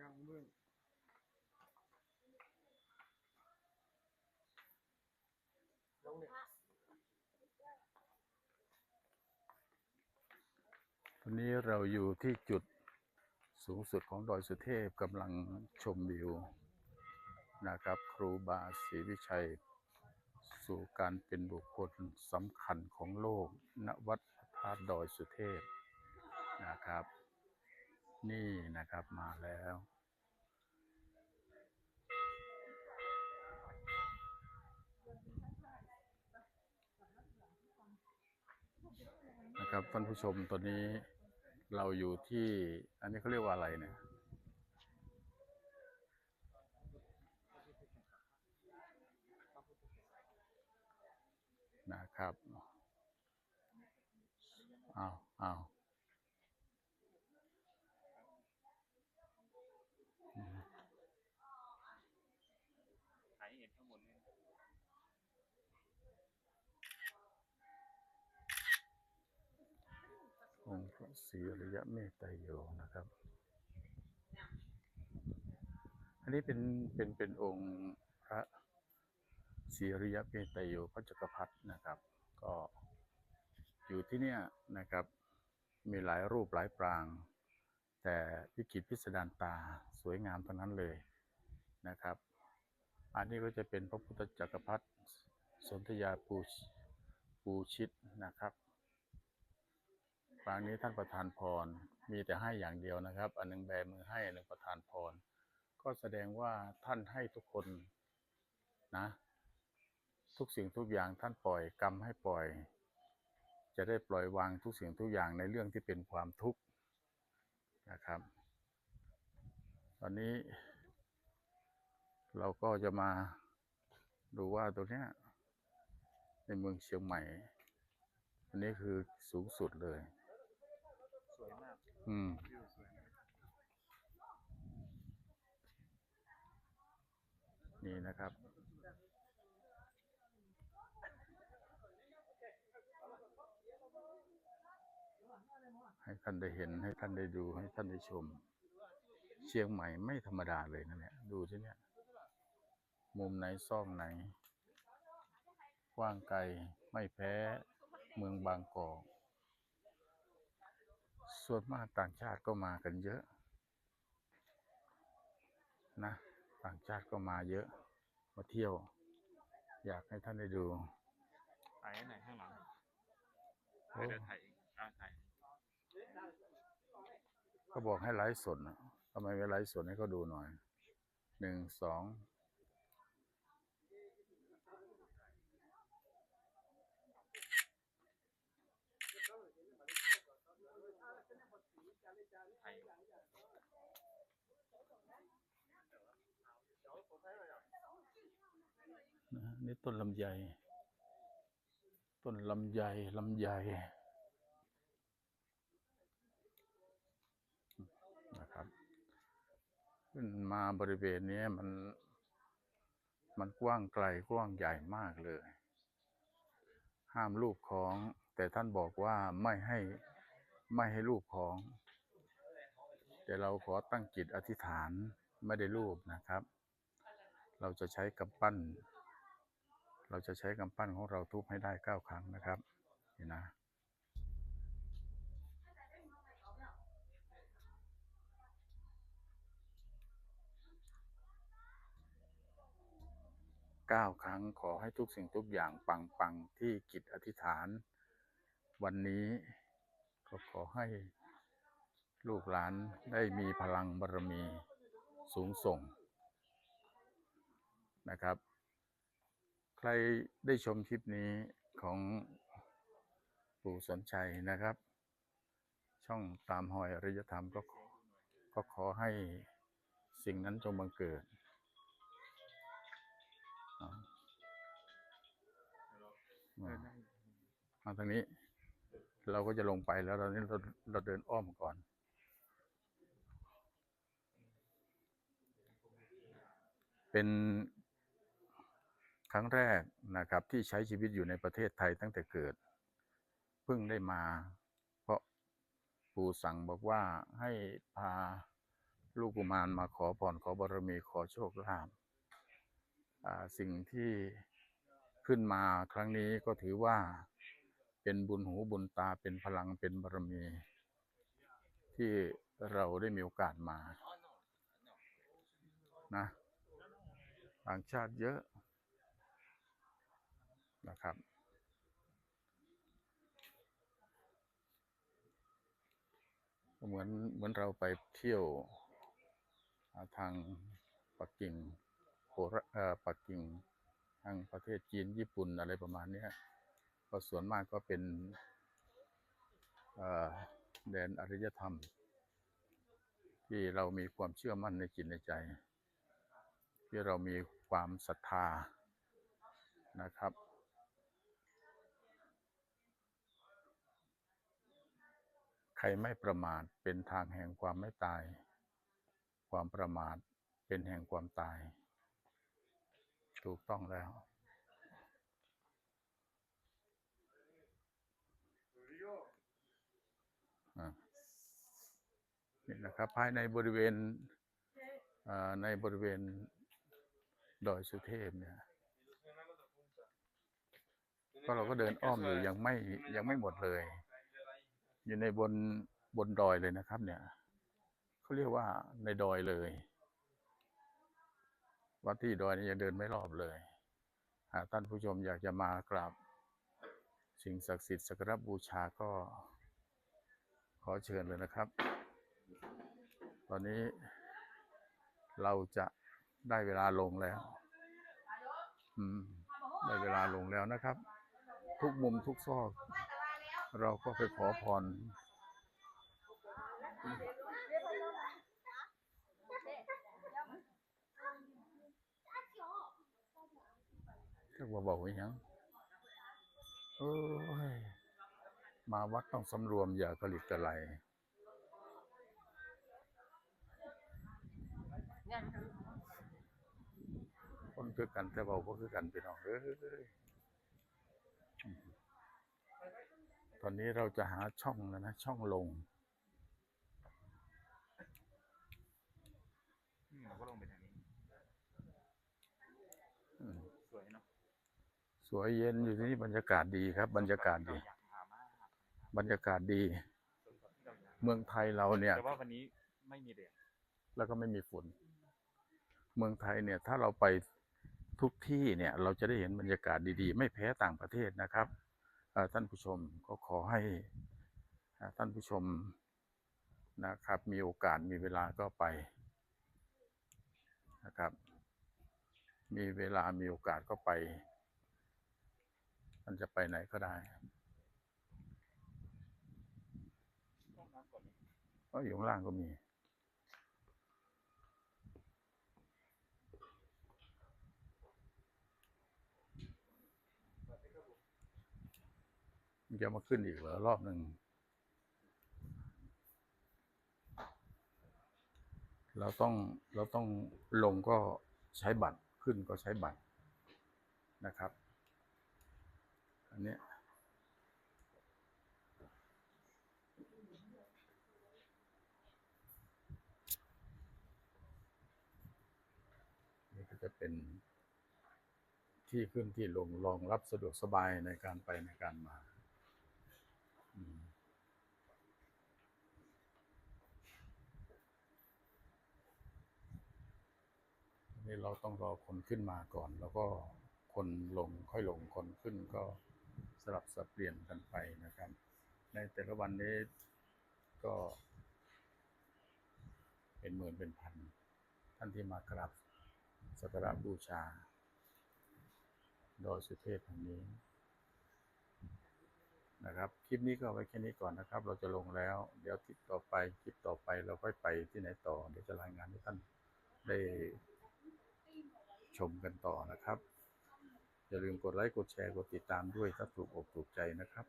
ยังเบื้องน้องเนี่ยวันนี้เราอยู่ที่จุดสูงสุดของดอยสุเทพกำลังชมวิวนะครับ ครูบาศรีวิชัย สู่การเป็นบุคคลสำคัญของโลกณวัดพระธาตุดอยสุเทพนะครับ นี่นะครับมาแล้ว นะครับท่านผู้ชมตอนนี้เราอยู่ที่ อันนี้เขาเรียกว่าอะไรเนี่ย นะครับอ้าวอ้าว ถ่ายให้เห็นข้างบนเนี่ยองค์พระศรีอริยะเมตไตรโยนะครับ อันนี้เป็นเป็นเป็นองค์พระศรีอริยะเมตไตรโยพระจักรพรรดินะครับ ก็อยู่ที่เนี่ยนะครับ มีหลายรูปหลายปราง แต่วิกิตพิสดารตาสวยงามทั้งนั้นเลยนะครับ อันนี้ก็จะเป็นพระพุทธจักรพรรดิสนธยาปูชปูชิตนะครับครั้งนี้ท่านประธานพรมีแต่ให้อย่างเดียวนะครับ อันหนึงแบมือให้อันหนึงประธานพร ก็แสดงว่าท่านให้ทุกคนนะ ทุกสิ่งทุกอย่างท่านปล่อยกรรมให้ปล่อย จะได้ปล่อยวางทุกสิ่งทุกอย่างในเรื่องที่เป็นความทุกข์นะครับ ตอนนี้ เราก็จะมาดูว่าตัวเนี้ยในเมืองเชียงใหม่อันนี้คือสูงสุดเลย สวยมาก อืมวิวสวยมากนี่นะครับ ให้ท่านได้เห็นให้ท่านได้ดูให้ท่านได้ชม เชียงใหม่ไม่ธรรมดาเลยนะเนี่ยดูสิเนี่ย มุมไหนซอกไหน กว้างไกลไม่แพ้เมืองบางกอก ส่วนมากต่างชาติก็มากันเยอะ นะ ต่างชาติก็มาเยอะ มาเที่ยว อยากให้ท่านได้ดูถ่ายให้ไหนอยข้างหลังโอ้เดี๋ยวถ่ายเองอ่าถ่ายก็บอกให้ไลฟ์สดนะทำไมไม่ไลฟ์สดให้เขาดูหน่อย หนึ่ง สอง ถ่ายนะนี่ต้นลำไยต้นลำไยลำไยนะครับ ขึ้นมาบริเวณนี้มัน มันกว้างไกลกว้างใหญ่มากเลย ห้ามลูกของ แต่ท่านบอกว่าไม่ให้ไม่ให้ลูกของ แต่เราขอตั้งจิตอธิษฐานไม่ได้รูปนะครับ เราจะใช้กำปั้น เราจะใช้กำปั้นของเราทุบให้ได้เก้าครั้งนะครับนี่นะเก้าครั้งขอให้ทุกสิ่งทุกอย่างปังปังที่กิจอธิษฐาน วันนี้ก็ขอให้ ลูกหลานได้มีพลังบารมีสูงส่งนะครับ ใครได้ชมคลิปนี้ของปู่สนชัยนะครับ ช่องตามหอยอริยธรรมก็ก็ขอให้สิ่งนั้นจงบังเกิด มาทางนี้เราก็จะลงไปแล้วตอนนี้เราเราเดินอ้อมก่อน เป็นครั้งแรกนะครับที่ใช้ชีวิตอยู่ในประเทศไทยตั้งแต่เกิด เพิ่งได้มา เพราะปู่สั่งบอกว่าให้พาลูกกุมารมาขอพรขอบารมีขอโชคลาภสิ่งที่ขึ้นมาครั้งนี้ก็ถือว่าเป็นบุญหูบุญตาเป็นพลังเป็นบารมี ที่เราได้มีโอกาสมานะ ต่างชาติเยอะนะครับ เหมือนเหมือนเราไปเที่ยวทางปักกิ่งโคราเอ่อปักกิ่งทางประเทศจีนญี่ปุ่นอะไรประมาณเนี้ยก็ส่วนมากก็เป็นเอ่อแดนอารยธรรม ที่เรามีความเชื่อมั่นในจิตในใจ ที่เรามี ความศรัทธานะครับ ใครไม่ประมาทเป็นทางแห่งความไม่ตาย ความประมาทเป็นแห่งความตาย ถูกต้องแล้วนี่นะครับภายในบริเวณในบริเวณ ดอยสุเทพเนี่ยก็เราก็เดินอ้อมอยู่ยังไม่ยังไม่หมดเลย อยู่ในบนบนดอยเลยนะครับ เนี่ยเขาเรียกว่าในดอยเลยวัดที่ดอยนี่ยังเดินไม่รอบเลย หากท่านผู้ชมอยากจะมากราบสิ่งศักดิ์สิทธิ์สักการะบูชาก็ ขอเชิญเลยนะครับ ตอนนี้เราจะได้เวลาลงแล้วอืม ได้เวลาลงแล้วนะครับ ทุกมุมทุกซอก เราก็ไปขอพรเรียกว่าบอกว่าหยังเอ้ยมาวัดต้องสำรวมอย่ากระลิกกระไหล คนคือกันแต่เบาก็คือกันพี่น้องเอ้ยตอนนี้เราจะหาช่องแล้วนะ ช่องลงอืมเราก็ลงไปทางนี้อืมสวยเนาะสวยเย็นอยู่ที่นี่บรรยากาศดีครับ บรรยากาศดีอยากมามากบรรยากาศดีสวนสัตว์ที่เราอยากเมืองไทยเราเนี่ยแต่ว่าวันนี้ไม่มีแดดแล้วก็ไม่มีฝน เมืองไทยเนี่ย ถ้าเราไป ทุกที่เนี่ยเราจะได้เห็นบรรยากาศดีๆ ไม่แพ้ต่างประเทศนะครับท่านผู้ชมก็ขอให้ท่านผู้ชมนะครับ มีโอกาสมีเวลาก็ไปนะครับ มีเวลามีโอกาสก็ไปมันจะไปไหนก็ได้ก็อยู่ข้างล่างก็มี มันจะมาขึ้นอีกเหรอรอบหนึ่ง เราต้องเราต้องลงก็ใช้บัตรขึ้นก็ใช้บัตรนะครับ อันนี้นี่ก็จะเป็นที่ขึ้นที่ลงรองรับสะดวกสบายในการไปในการมา นี่เราต้องรอคนขึ้นมาก่อน แล้วก็คนลงค่อยลงคนขึ้นก็สลับสับเปลี่ยนกันไปนะครับ ในแต่ละวันนี้ก็ เป็นหมื่นเป็นพัน ท่านที่มากราบสักการะบูชา ดอยสุเทพแห่งนี้นะครับ คลิปนี้ก็ไว้แค่นี้ก่อนนะครับ เราจะลงแล้ว เดี๋ยวคลิปต่อไป คลิปต่อไปเราค่อยไปที่ไหนต่อ เดี๋ยวจะรายงานให้ท่านได้ ชมกันต่อนะครับ อย่าลืมกดไลค์ กดแชร์ กดติดตามด้วยถ้าถูกอกถูกใจนะครับ